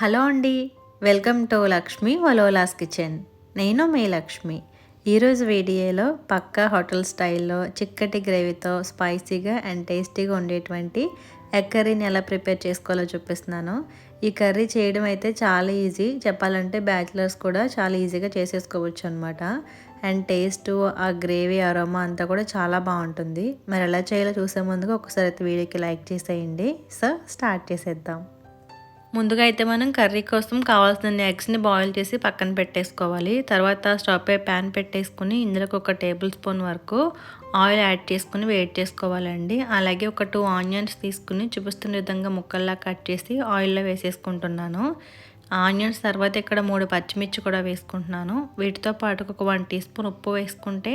Hello అండి. Welcome to Lakshmi Valolas kitchen. నేను మీ లక్ష్మి. ఈరోజు వీడియోలో పక్కా హోటల్ స్టైల్లో చిక్కటి గ్రేవీతో స్పైసీగా అండ్ టేస్టీగా ఉండేటువంటి ఎగ్ కర్రీని ఎలా ప్రిపేర్ చేసుకోవాలో చూపిస్తున్నాను. ఈ కర్రీ చేయడం అయితే చాలా ఈజీ. చెప్పాలంటే బ్యాచిలర్స్ కూడా చాలా ఈజీగా చేసేసుకోవచ్చు అనమాట అండ్ టేస్ట్ ఆ గ్రేవీ అరోమా అంతా కూడా చాలా బాగుంటుంది. మరి ఎలా చేయాలో చూసే ముందుగా ఒకసారి అయితే వీడియోకి లైక్ చేసేయండి. సో స్టార్ట్ చేసేద్దాం. ముందుగా అయితే మనం కర్రీ కోసం కావాల్సిన ఎగ్స్ని బాయిల్ చేసి పక్కన పెట్టేసుకోవాలి. తర్వాత స్టవ్ పై ప్యాన్ పెట్టేసుకుని ఇందులోకి ఒక టేబుల్ స్పూన్ వరకు ఆయిల్ యాడ్ చేసుకుని వేడి చేసుకోవాలండి. అలాగే ఒక టూ ఆనియన్స్ తీసుకుని చూపిస్తున్న విధంగా ముక్కల్లా కట్ చేసి ఆయిల్లో వేసేసుకుంటున్నాను. ఆనియన్స్ తర్వాత ఇక్కడ మూడు పచ్చిమిర్చి కూడా వేసుకుంటున్నాను. వీటితో పాటు ఒక వన్ టీ స్పూన్ ఉప్పు వేసుకుంటే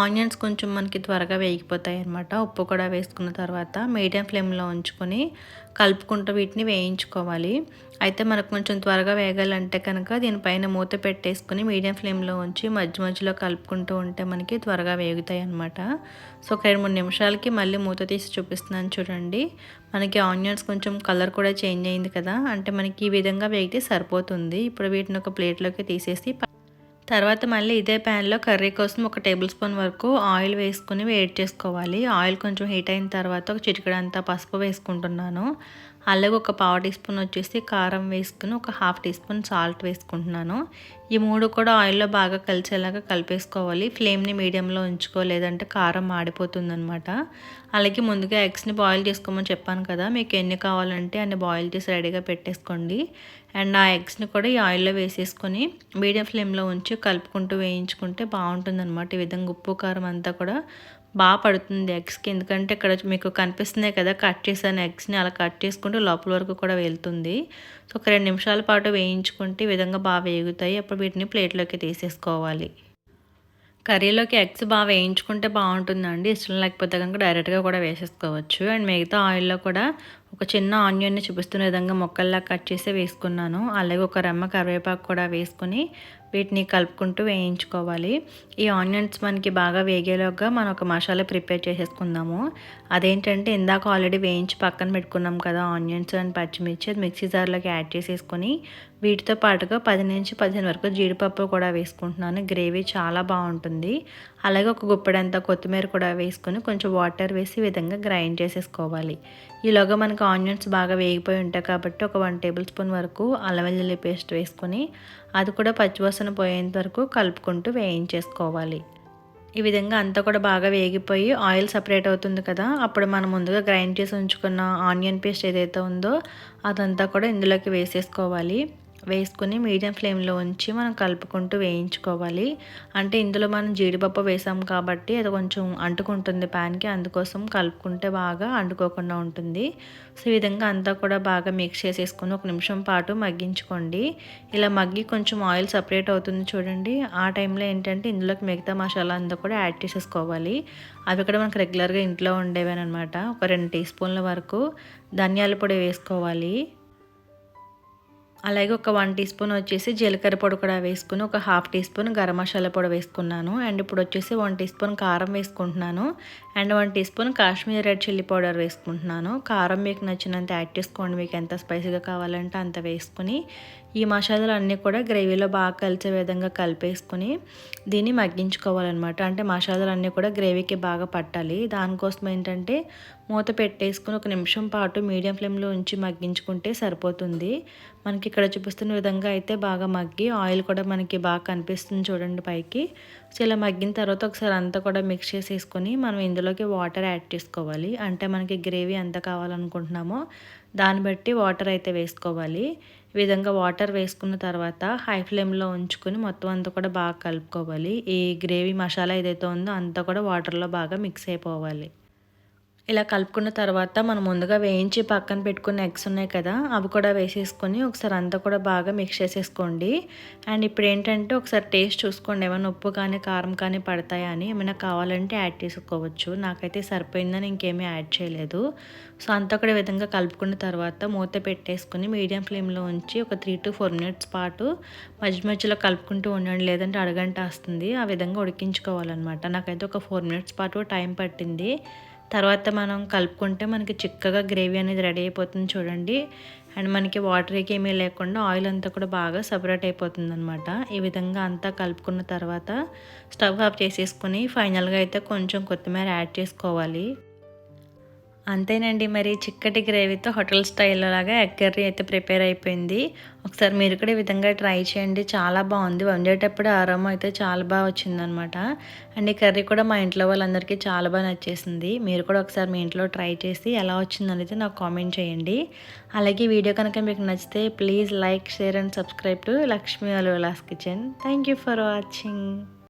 ఆనియన్స్ కొంచెం మనకి త్వరగా వేగిపోతాయి అనమాట ఉప్పు కూడా వేసుకున్న తర్వాత మీడియం ఫ్లేమ్లో ఉంచుకొని కలుపుకుంటూ వీటిని వేయించుకోవాలి. అయితే మనకు కొంచెం త్వరగా వేగాలంటే కనుక దీనిపైన మూత పెట్టేసుకుని మీడియం ఫ్లేమ్లో ఉంచి మధ్య మధ్యలో కలుపుకుంటూ ఉంటే మనకి త్వరగా వేగుతాయి అనమాట సో ఒక రెండు మూడు నిమిషాలకి మళ్ళీ మూత తీసి చూపిస్తున్నాను చూడండి. మనకి ఆనియన్స్ కొంచెం కలర్ కూడా చేంజ్ అయింది కదా అంటే మనకి ఈ విధంగా వేగితే సరిపోతుంది. ఇప్పుడు వీటిని ఒక ప్లేట్లోకి తీసేసి తర్వాత మళ్ళీ ఇదే ప్యాన్లో కర్రీ కోసం ఒక టేబుల్ స్పూన్ వరకు ఆయిల్ వేసుకుని వేడి చేసుకోవాలి. ఆయిల్ కొంచెం హీట్ అయిన తర్వాత ఒక చిటికడంతా పసుపు వేసుకుంటున్నాను. అలాగే ఒక పావు టీ స్పూన్ వచ్చేసి కారం వేసుకుని ఒక హాఫ్ టీ స్పూన్ సాల్ట్ వేసుకుంటున్నాను. ఈ మూడు కూడా ఆయిల్లో బాగా కలిసేలాగా కలిపేసుకోవాలి. ఫ్లేమ్ని మీడియంలో ఉంచుకో లేదంటే కారం మాడిపోతుంది అనమాట అలాగే ముందుగా ఎగ్స్ని బాయిల్ చేసుకోమని చెప్పాను కదా మీకు ఎన్ని కావాలంటే అన్ని బాయిల్ చేసి రెడీగా పెట్టేసుకోండి. అండ్ ఆ ఎగ్స్ని కూడా ఈ ఆయిల్లో వేసేసుకొని మీడియం ఫ్లేమ్లో ఉంచి కలుపుకుంటూ వేయించుకుంటే బాగుంటుంది అనమాట ఈ విధంగా ఉప్పు కారం అంతా కూడా బాగా పడుతుంది ఎగ్స్కి. ఎందుకంటే ఇక్కడ మీకు కనిపిస్తున్నాయి కదా కట్ చేసాను ఎగ్స్ని అలా కట్ చేసుకుంటే లోపల వరకు కూడా వెళ్తుంది. సో ఒక రెండు నిమిషాల పాటు వేయించుకుంటే ఈ విధంగా బాగా వేగుతాయి. అప్పుడు వీటిని ప్లేట్లోకి తీసేసుకోవాలి. కర్రీలోకి ఎగ్స్ బాగా వేయించుకుంటే బాగుంటుందండి. ఇష్టం లేకపోతే కనుక డైరెక్ట్గా కూడా వేసేసుకోవచ్చు. అండ్ మిగతా ఆయిల్లో కూడా ఒక చిన్న ఆనియన్ని చూపిస్తున్న విధంగా మొక్కల్లా కట్ చేసి వేసుకున్నాను. అలాగే ఒక రెమ్మ కరివేపాకు కూడా వేసుకుని వీటిని కలుపుకుంటూ వేయించుకోవాలి. ఈ ఆనియన్స్ మనకి బాగా వేగేలోగా మనం ఒక మసాలా ప్రిపేర్ చేసేసుకుందాము. అదేంటంటే ఇందాక ఆల్రెడీ వేయించి పక్కన పెట్టుకున్నాం కదా ఆనియన్స్ అండ్ పచ్చిమిర్చి అది మిక్సీ జార్లోకి యాడ్ చేసేసుకొని వీటితో పాటుగా పది నుంచి పదిహేను వరకు జీడిపప్పు కూడా వేసుకుంటున్నాను. గ్రేవీ చాలా బాగుంటుంది. అలాగే ఒక గుప్పెడంతా కొత్తిమీర కూడా వేసుకొని కొంచెం వాటర్ వేసి విధంగా గ్రైండ్ చేసేసుకోవాలి. ఈలోగా మనకు ఆనియన్స్ బాగా వేగిపోయి ఉంటాయి కాబట్టి ఒక వన్ టేబుల్ స్పూన్ వరకు అల్లం వెల్లుల్లి పేస్ట్ వేసుకొని అది కూడా పచ్చివాసన పోయేంత వరకు కలుపుకుంటూ వేయించేసుకోవాలి. ఈ విధంగా అంతా కూడా బాగా వేగిపోయి ఆయిల్ సపరేట్ అవుతుంది కదా అప్పుడు మనం ముందుగా గ్రైండ్ చేసి ఉంచుకున్న ఆనియన్ పేస్ట్ ఏదైతే ఉందో అదంతా కూడా ఇందులోకి వేసేసుకోవాలి. వేసుకుని మీడియం ఫ్లేమ్లో ఉంచి మనం కలుపుకుంటూ వేయించుకోవాలి. అంటే ఇందులో మనం జీడిపప్పు వేసాం కాబట్టి అది కొంచెం అంటుకుంటుంది ప్యాన్కి అందుకోసం కలుపుకుంటే బాగా అంటుకోకుండా ఉంటుంది. సో ఈ విధంగా అంతా కూడా బాగా మిక్స్ చేసేసుకుని ఒక నిమిషం పాటు మగ్గించుకోండి. ఇలా మగ్గి కొంచెం ఆయిల్ సపరేట్ అవుతుంది చూడండి. ఆ టైంలో ఏంటంటే ఇందులోకి మిగతా మసాలా అంతా కూడా యాడ్ చేసేసుకోవాలి. అవి కూడా మనకు రెగ్యులర్గా ఇంట్లో ఉండేవేనమాట ఒక రెండు టీ స్పూన్ల వరకు ధనియాల పొడి వేసుకోవాలి. అలాగే ఒక వన్ టీ స్పూన్ వచ్చేసి జీలకర్ర పొడి కూడా వేసుకుని ఒక half teaspoon garam masala పొడి వేసుకున్నాను. అండ్ ఇప్పుడు వచ్చేసి వన్ టీ స్పూన్ కారం వేసుకుంటున్నాను. And one teaspoon Kashmir red chilli powder వేసుకుంటున్నాను. కారం మీకు నచ్చినంత యాడ్ చేసుకోండి. మీకు ఎంత స్పైసీగా కావాలంటే అంత వేసుకుని ఈ మసాలాలు అన్నీ కూడా గ్రేవీలో బాగా కలిసే విధంగా కలిపేసుకొని దీన్ని మగ్గించుకోవాలన్నమాట. అంటే మసాలాలు అన్నీ కూడా గ్రేవీకి బాగా పట్టాలి. దానికోసం ఏంటంటే మూత పెట్టేసుకుని ఒక నిమిషం పాటు మీడియం ఫ్లేమ్లో ఉంచి మగ్గించుకుంటే సరిపోతుంది. మనకి ఇక్కడ చూపిస్తున్న విధంగా అయితే బాగా మగ్గి ఆయిల్ కూడా మనకి బాగా కనిపిస్తుంది చూడండి పైకి. సో ఇలా మగ్గిన తర్వాత ఒకసారి అంతా కూడా మిక్స్ చేసేసుకొని మనం ఇందులోకి వాటర్ యాడ్ చేసుకోవాలి. అంటే మనకి గ్రేవీ ఎంత కావాలనుకుంటున్నామో దాన్ని బట్టి వాటర్ అయితే వేసుకోవాలి. ఈ విధంగా వాటర్ వేసుకున్న తర్వాత హై ఫ్లేమ్లో ఉంచుకొని మొత్తం అంతా కూడా బాగా కలుపుకోవాలి. ఈ గ్రేవీ మసాలా ఏదైతే ఉందో అంతా కూడా వాటర్లో బాగా మిక్స్ అయిపోవాలి. ఇలా కలుపుకున్న తర్వాత మనం ముందుగా వేయించి పక్కన పెట్టుకున్న ఎగ్స్ ఉన్నాయి కదా అవి కూడా వేసేసుకొని ఒకసారి అంతా కూడా బాగా మిక్స్ చేసేసుకోండి. అండ్ ఇప్పుడు ఏంటంటే ఒకసారి టేస్ట్ చూసుకోండి ఏమైనా ఉప్పు కానీ కారం కానీ పడతాయా అని. ఏమైనా కావాలంటే యాడ్ చేసుకోవచ్చు. నాకైతే సరిపోయిందని ఇంకేమీ యాడ్ చేయలేదు. సో అంతా కూడా విధంగా కలుపుకున్న తర్వాత మూత పెట్టేసుకుని మీడియం ఫ్లేమ్లో ఉంచి ఒక త్రీ టు ఫోర్ మినిట్స్ పాటు మధ్య మధ్యలో కలుపుకుంటూ ఉండండి. లేదంటే అరగంట వస్తుంది ఆ విధంగా ఉడికించుకోవాలన్నమాట. నాకైతే ఒక ఫోర్ మినిట్స్ పాటు టైం పట్టింది. తర్వాత మనం కలుపుకుంటే మనకి చిక్కగా గ్రేవీ అనేది రెడీ అయిపోతుంది చూడండి. అండ్ మనకి వాటర్కి ఏమీ లేకుండా ఆయిల్ అంతా కూడా బాగా సపరేట్ అయిపోతుంది అనమాట ఈ విధంగా అంతా కలుపుకున్న తర్వాత స్టవ్ ఆఫ్ చేసేసుకుని ఫైనల్గా అయితే కొంచెం కొత్తిమీర యాడ్ చేసుకోవాలి. అంతేనండి. మరి చిక్కటి గ్రేవీతో హోటల్ స్టైల్లో లాగా ఎగ్ కర్రీ అయితే ప్రిపేర్ అయిపోయింది. ఒకసారి మీరు కూడా ఈ విధంగా ట్రై చేయండి. చాలా బాగుంది. వండేటప్పుడు ఆరామ అయితే చాలా బాగా వచ్చిందనమాట. అండ్ ఈ కర్రీ కూడా మా ఇంట్లో వాళ్ళందరికీ చాలా బాగా నచ్చేసింది. మీరు కూడా ఒకసారి మీ ఇంట్లో ట్రై చేసి ఎలా వచ్చిందనేది నాకు కామెంట్ చేయండి. అలాగే వీడియో కనుక మీకు నచ్చితే please like share and subscribe to Lakshmi Alolas kitchen. Thank you for watching.